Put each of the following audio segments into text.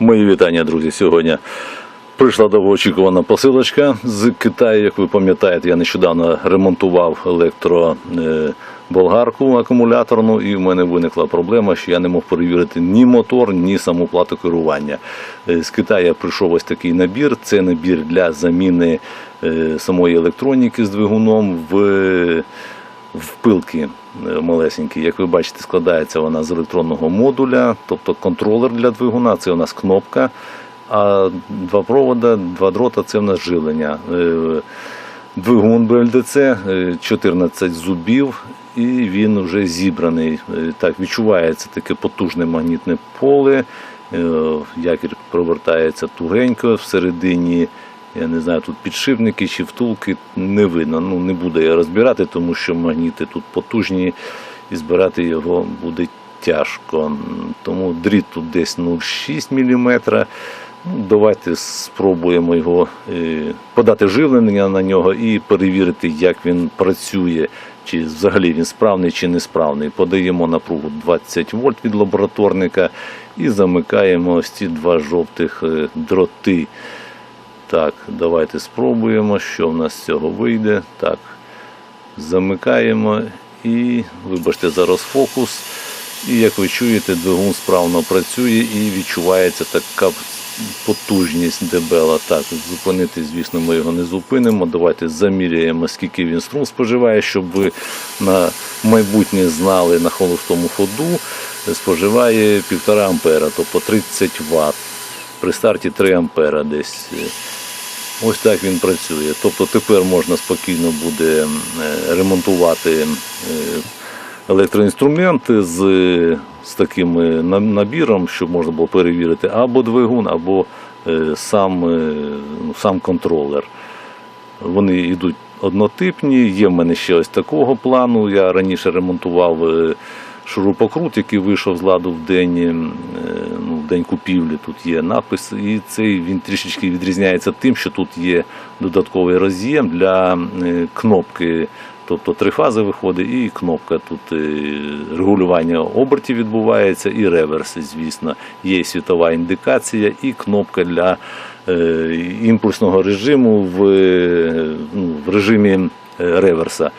Мої вітання, друзі. Сьогодні прийшла довгоочікувана посилочка з Китаю. Як ви пам'ятаєте, я нещодавно ремонтував електроболгарку акумуляторну, і в мене виникла проблема, що я не мог перевірити ні мотор, ні саму плату керування. Е, З Китаю прийшов ось такий набір. Це набір для заміни е, самої електроніки з двигуном в впилки е, малесенькі. Як ви бачите, складається вона з електронного модуля, тобто контролер для двигуна, це у нас кнопка, а два провода, два дрота це у нас жилення. Е, Двигун БЛДЦ, е, 14 зубів, і він вже зібраний. Так, відчувається таке потужне магнітне поле. Якір провертається тугенько всередині. Я не знаю, тут підшипники чи втулки не видно. Ну, не буду я розбирати, тому що магніти тут потужні і збирати його буде тяжко. Тому дріт тут десь 0,6 мм. Ну, давайте спробуємо його е, подати живлення на нього і перевірити, як він працює, чи взагалі він справний чи несправний. Подаємо напругу 20 вольт від лабораторника і замикаємо ось ці два жовтих е, дроти. Так, давайте спробуємо, що в нас з цього вийде. Так, замикаємо і, вибачте, зараз фокус. І як ви чуєте, двигун справно працює і відчувається така потужність дебела. Так, зупинити, звісно, ми його не зупинимо. Давайте заміряємо, скільки він струм споживає, щоб ви на майбутнє знали на холостому ходу. Споживає 1,5 ампера, тобто 30 Вт. При старті 3 ампера десь. Ось так він працює. Тобто тепер можна спокійно буде е, ремонтувати е, електроінструменти з, з таким е, набіром, щоб можна було перевірити або двигун, або сам, ну, сам контролер. Вони йдуть однотипні. Є в мене ще ось такого плану. Я раніше ремонтував шурупокрут, який вийшов з ладу в день, день купівлі. Тут є напис, і цей він трішечки відрізняється тим, що тут є додатковий роз'єм для е, кнопки. Тобто три фази виходить, і кнопка тут е, регулювання обертів відбувається, і реверс, звісно. Є світова індикація, і кнопка для е, імпульсного режиму в, ну, в режимі реверса.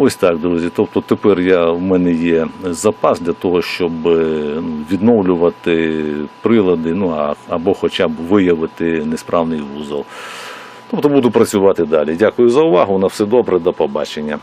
Ось так, друзі. Тобто тепер я, в мене є запас для того, щоб е, ну, відновлювати прилади, ну а, або хоча б виявити несправний вузол. Тобто буду працювати далі. Дякую за увагу. На все добре, до побачення.